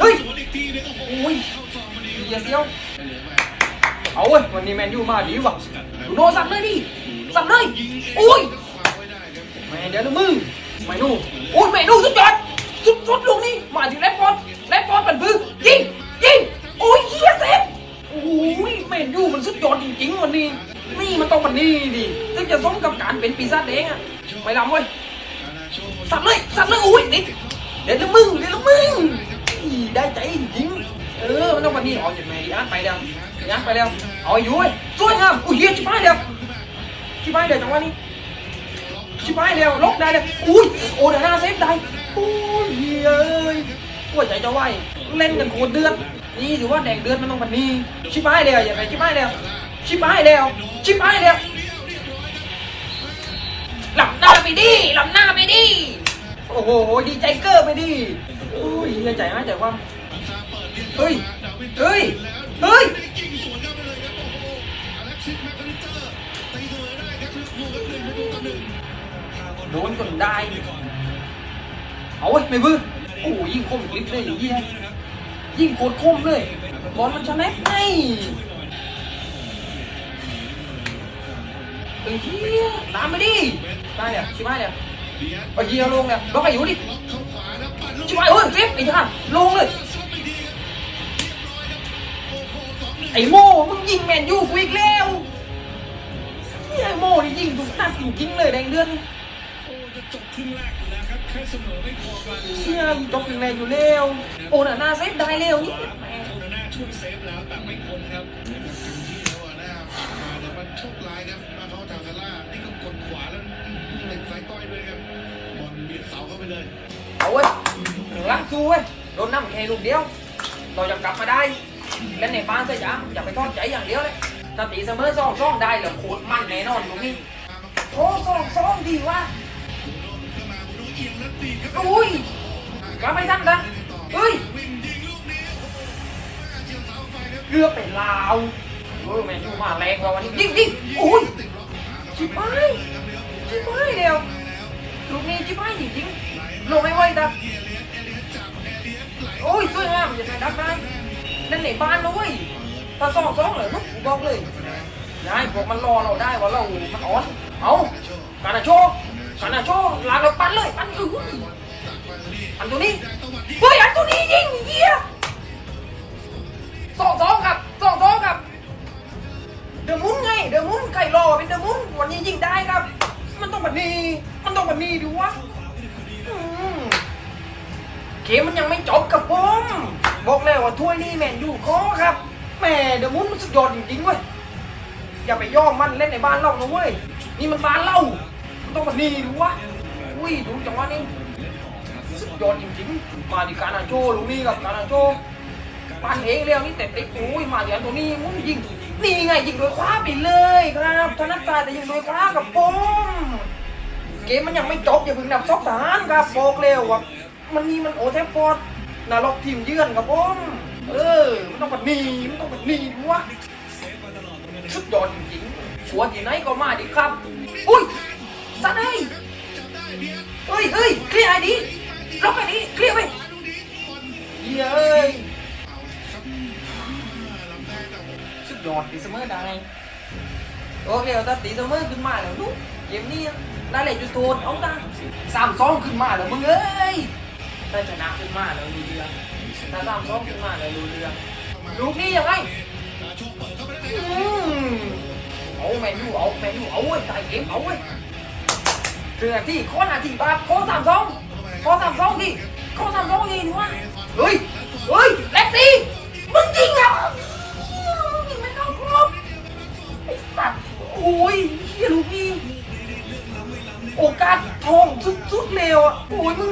เฮ้ยโอ้ยเฮียเซียวเอาเว้ยวันนี้แมนยูมาดีว่ะดูโนสับเลยดิสับเลยโอ้ยแม่เดี๋ยวนะมึงไม่ดูโอ้ยไม่ดูสุดยอดสุดสุดลูกนี่มาถึงแรดฟอร์ดแรดฟอร์ดเป็นพื้นยิงยิงโอ้ยเฮียเซฟโอ้ยแมนยูมันสุดยอดจริงๆวันนี้ นี่มันต้องมันนี่ดิถึงจะสมกับการเป็นปีศาจแดงอะไม่ลำเว้ยสับเลยสับเลยโอ้ยนิดเดี๋ยวละมึงเดี๋ยวมึง ได้ใจจริงเออมันต้องมานี่เอาจุดแม่ดีอาร์ตไปเดียวดีอาร์ตไปเดียวเอาอยู่เว้ยสวยงามอุ้ยเฮียชิบหายเดียวชิบหายเดียวจังหวะนี้ชิบหายเดียวลบได้เดียอุ้ยโอ้เดี๋ยวหน้าเซฟได้โอ้ยเฮียเอ้ยหัวใจจะไหวเล่นกันโคตรเดือดนี่ถือว่าแดงเดือดมันต้องมานี่ชิบหายเดียวอย่าไปชิบหายเดียวชิบหายเดียวชิบหายเดียวหลับหน้าไปดิหลับหน้าไปดิโอ้โหดีใจเกอร์ไปดิ โอ้ยดีใจมากใจความเฮ้ย เฮ้ย เฮ้ยโดนจนได้ เอาเว้ยไม่บื้อโอ้ยยิงคมกริบเลยอย่างเงี้ยยิงโคตรคมเลยบอลมันชนะไงเฮ้ยเฮียตามไปดิได้เนี่ยชิบหายเนี่ยไอ้เฮียลงเนี่ยล็อกไอ้อยู่ดิ ชิบหายเฮ้ยเจ็บไอ้ท่านลงเลยไอ้โม่มึงยิงแมนยูกูอีกแล้วเฮียไอ้โม่นี่ยิงถูกนัดจริงๆเลยแดงเดือนโอ้จะจบครึ่อมจบถึงแรงอยู่แล้วโอน่ะหน้าเซฟได้แล้วนี่ช่วยเซฟแล้วแต่ไม่พ้นครับที่แล้วอะนะครับมาแต่มันโชคร้ายครับมาเข้าทางซาร่านี่ก็กดขวาแล้วเล็งสายต้อยด้วยครับบอลเบียดเสาเข้าไปเลย สู้เว้ยโดนน้ำแค่ลูกเดียว เราจะกลับมาได้เล่ในบ้านซะจ้ะอย่าไปทอดใจอย่างเดียวเลยถ้าตีเสมอสองสองได้เหรอโคตรมันแน่นอนตรงนี้โอ้สองสองดีวะเข้าอุ้ยกลับไม่ทันนะเฮ้ยวิ่งลูกนี้โอ้โหเจียเสาไปครับเกือไปลาวเออแมนยูมาแรงกว่าวันนี้ยิงยิงอุ้ยติดล็อกขาครับชิบหายชิบหายเดียวลูกนี้ชิบหายจริงๆลงไม่ไหวนะ สวยงามอย่าใส่ดักได้นั่นในบ้านนะเว้ยถ้าสองสองเลยลูกกูบอกเลยยายพวกมันรอเราได้ว่าเรา มันอ่อน เอาการนาโชการนาโชลาเราปั้นเลยปั้นอื้ออันตัวนี้เฮ้ยอันตัวนี้ยิงเหี้ยสองสองครับสองสองครับ เดอะมุนไง เดอะมุนไก่รอเป็นเดอะมุนวันนี้ยิงได้ครับ มันต้องแบบนี้ มันต้องแบบนี้ดูวะเกมมันยังไม่จบกับผม บอกแล้วว่าถ้วยนี้แมนยูขอครับแม่เดมุนมันสุดยอดจริงๆเว้ยอย่าไปย่อมันเล่นในบ้านเรานะเว้ยนี่มันบ้านเรามันต้องแบบนี้ดูวะอุ้ยดูจังหวะนี้สุดยอดจริงๆ มาดิการาโชลูนี้กับการาโชปั้นเองแล้วนี่แต่ติ๊กอุ้ยมาเดี๋ยวตัวนี้มุ้งยิงนี่ไงยิงโดยคว้าไปเลยครับธนัดใจแต่ยิงโดยคว้ากับผมเกมมันยังไม่จบอย่าเพิ่งนับซอกทหารครับบอกเร็วว่ามันนี่มันโอเทฟฟอร์ด นรกทีมเยือนครับผมเออมันต้องแบบนี้มันต้องแบบนี้วะสุดยอดจริงๆชัวที่ไหนก็มาดิครับ อุ้ยสัตว์เฮ้ยเฮ้ยเฮ้ยเคลียร์ไอ้ดีล็อกไอ้ดีเคลียร์ไปเย้ยสุดยอดตีเสมอได้โอเคเอาตีเสมอขึ้นมาแล้วนุ๊กเกมนี้ได้เลยจุดโทษเอาตังสามสองขึ้นมาแล้วมึงเอ้ย ได้ชนะขึ้นมาแล้วรู้เรื่องถ้าสามสองขึ้นมาแล้วรู้เรื่องลูกนี้ยังไงอืมเอาแมนยูเอาแมนยูเอาเว้ยจ่ายเกมเอาเว้ยถึงนาทีข้อนาทีบ้าข้สามสองข้สามสองดิข้สามสองดีนี่วะเฮ้ยเฮ้ยเล็กซี่มึงยิงอะมึงยิงไม่เข้าครบไอ้สัตว์โอ้ยเฮียลูกนี้โอกาสทองสุดๆเร็วอะโอ้ยมึง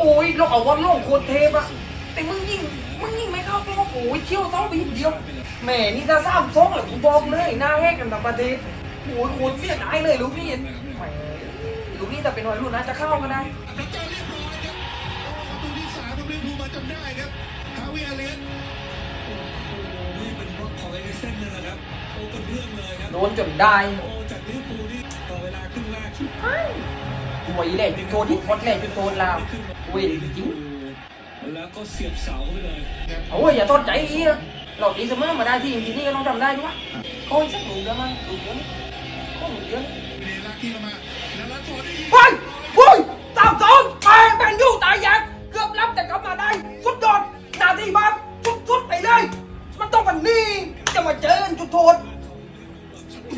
โอ้ยเราเอาวันโล่งโคตรเทปอะแต่มึงยิงมึงยิงไม่เข้าเพราะว่าโอ้ยเที่ยวเท้าไปเดียวแหม่นี่ถ้าสามสองเลยกูบอกเลยหน้าแหกกันทั้งประเทศโอ้ยโคตรเสียดายเลยลูกนี่แหมลูกนี่แต่เป็นวัยรุ่นนะจะเข้าก็ได้ประตูเรียบร้อยครับประตูที่สามครับลิเวอร์พูลมาจนได้ครับฮาวิเอเลียสนี่เป็นบล็อกของเอลิเซนเลยนะครับโอ้เป็นเรื่องเลยครับโดนจนได้โอ้จากลิเวอร์พูลนี่ต่อเวลาครึ่งแรก ไอ้ตัวอีแหล่จุดโทษที่พดแหล่จุดโทษลาวเว้ยจริงแล้วก็เสียบเสาไปเลยโอ้ยอย่าทอดใจอีนะเราตีเสมอมาได้ที่จริงๆนี่ก็ต้องทำได้ด้วยโอ้ยสักหนึ่งเดือนมั้งหนึ่งเดือนโอ้ยหนึ่งเดือนเดลักที่มาแล้วลัดสวนได้ยิงเฮ้ยเฮ้ยสามสองแปงแปงยู่ตายยักเกือบรับแต่กลับมาได้สุดยอดนาทีบ้าสุดๆไปเลย มันต้องวันนี้จะมาเจอจุดโทษ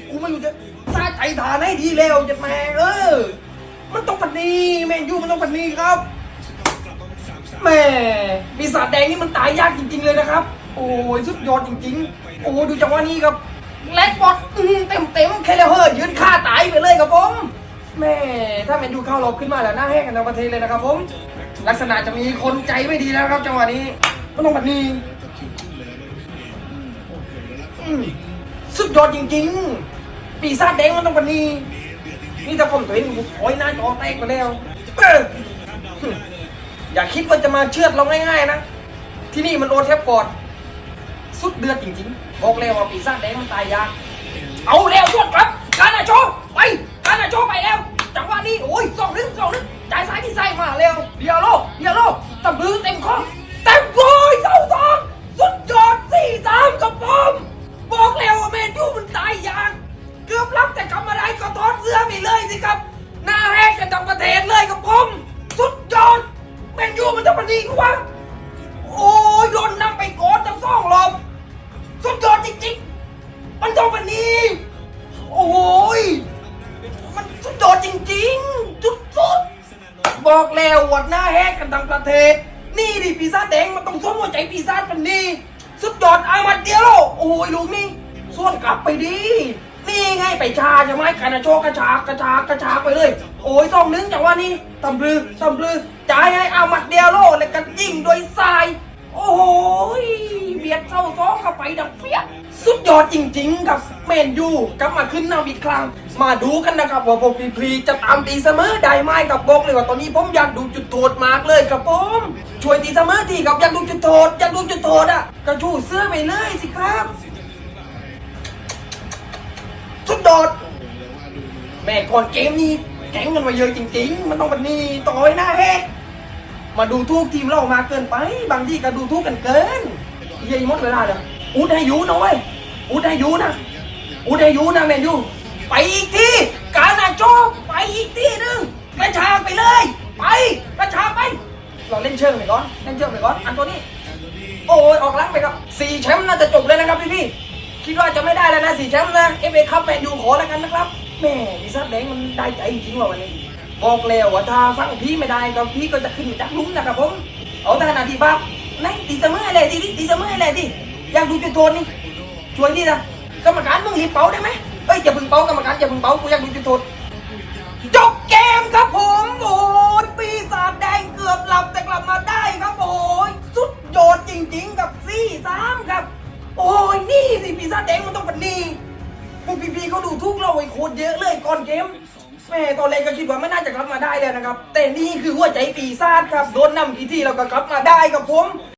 กูไม่รู้จะซาใจฐานให้ดีแล้วจะแม่เออ นต้องปันนี้แมนยูมันต้องปันนี้ครับแม่ปีศาจแดงนี่มันตายยากจริง ๆ เลยนะครับ โอ้ยสุดยอดจริง ๆ โอ้ดูจังหวะนี้ครับแลดบอลเต็มเต็มแคเลเฮอร์ยืนฆ่าตายไปเลยครับผมแม่ถ้าแมนยูเข้าเรอบขึ้นมาแล้วหน้าแห้งกันทั้งประเทศเลยนะครับผม ลักษณะจะมีคนใจไม่ดีแล้วครับจังหวะนี้มันต้องปันนี้สุดยอดจริง ๆ ปีศาจแดงมันต้องปันนี้ นี่ถ้าผมตัวเองโอ้ยหน้าจอแตกไปแล้วอย่าคิดว่าจะมาเชือดเราง่ายๆนะ ที่นี่มันโอเทปฟอดสุดเดือดจริงๆ บอกเลยว่าปีศาจแดงมันตายยาก เอาแล้วยอดครับ การอาโชไป การอาโชไปแล้ว จังหวะนี้ โอ้ยสองนึงสองนึงจ่ายซ้ายที่ใส่มาเร็วเดียวโลเดียวโลตะบือเต็มข้อเต็มโอยเข้าทองสุดยอดสี่สามกับผมบอกแล้วว่าแมนยูมันตายยาก สิครับ หน้าแหกกันทั้งประเทศเลยกับผม สุดยอดแมนยูมันจะมันดีกว่าโอ้ยโดนนำไปก่อนทั้งสองรอบสุดยอดจริงๆ มันต้องมันนี้โอ้ยมันสุดยอดจริงๆจุดสุดๆ บอกแล้ววัดหน้าแหกกันทั้งประเทศ นี่ดิปีศาจแดงมันต้องสวมหัวใจปีศาจมันนี่สุดยอดอามาเดียโลโอ้ยลูกนี่ส่วนกลับไปดิ นี่ไงไปชาใช่ไหมกานาโชกกระชากกระชากกระชากไปเลย โอ้ยสองนึงจากว่านี่ตำลือตำลือจ่ายให้เอามัดเดียวโลแล้วก็ยิงโดยทราย โอ้ยเบียดเข้าซ้องเข้าไปดังเปี้ยสุดยอดจริงๆกับเมนยูกลับมาขึ้นนำอีกครั้ง มาดูกันนะครับว่าพวกพีพีจะตามตีเสมอได้ไหมกับบอกเลยว่าตอนนี้ผมอยากดูจุดโทษมากเลยครับผมช่วยตีเสมอทีครับอยากดูจุดโทษอยากดูจุดโทษอะก็ชูเสื้อไปเลยสิครับ สุดยอดแม่ก่อนเกมนี้แข่งกันมาเยอะจริง ๆ มันต้องแบบนี้ต่อยหน้าแฮกมาดูทุกทีมเรามาเกินไป บางทีก็ดูทุกกันเกินเยี่ยมดเวลาเลยอุดให้ยูนะเว้ยอุดให้ยูนะอุดให้ยูนะแมนยูไปอีกทีการนาโจไปอีกทีหนึงกระชากไปเลย ไปกระชากไป เราเล่นเชิงไปก่อนเล่นเชิงไปก่อนอันตัวนี้ โอ้ยออกหลังไปครับสี่แชมป์น่าจะจบเลยนะครับพี่พี่ คิดว่าจะไม่ได้แล้วนะสี่แชมป์นะเอฟเอคัพแมนยูขอแล้วกันนะครับแม่ดิซับแดงมันได้ใจจริงว่ะวันนี้ บอกแล้วว่าถ้าฟังพี่ไม่ได้ก็พี่ก็จะขึ้นจากลุ้มนะครับผมเอาแต่ขนาดที่บ้าไหนตีเสมออะไรดิตีเสมออะไรดิอยากดูจุดโทษนี่ช่วยดินะกรรมการมึงรีบเป่าได้ไหมเอ้ยอย่าพึ่งเป่ากรรมการอย่าพึ่งเป่ากูอยากดูจุดโทษจบเกมครับผมโอ้ยปีศาจแดงเกือบหลับแต่กลับมาได้ครับโอ้ยสุดยอดจริง ๆ กับซี่สาม ปีศาจแดงมันต้องเป็นนี่พวกพี่ๆเขาดูทุกเราไอ้โคตรเยอะเลยก่อนเกมแม่ตอนแรกก็คิดว่าไม่น่าจะกลับมาได้เลยนะครับ แต่นี่คือหัวใจปีศาจครับโดนนำกี่ทีเราก็กลับมาได้ครับผม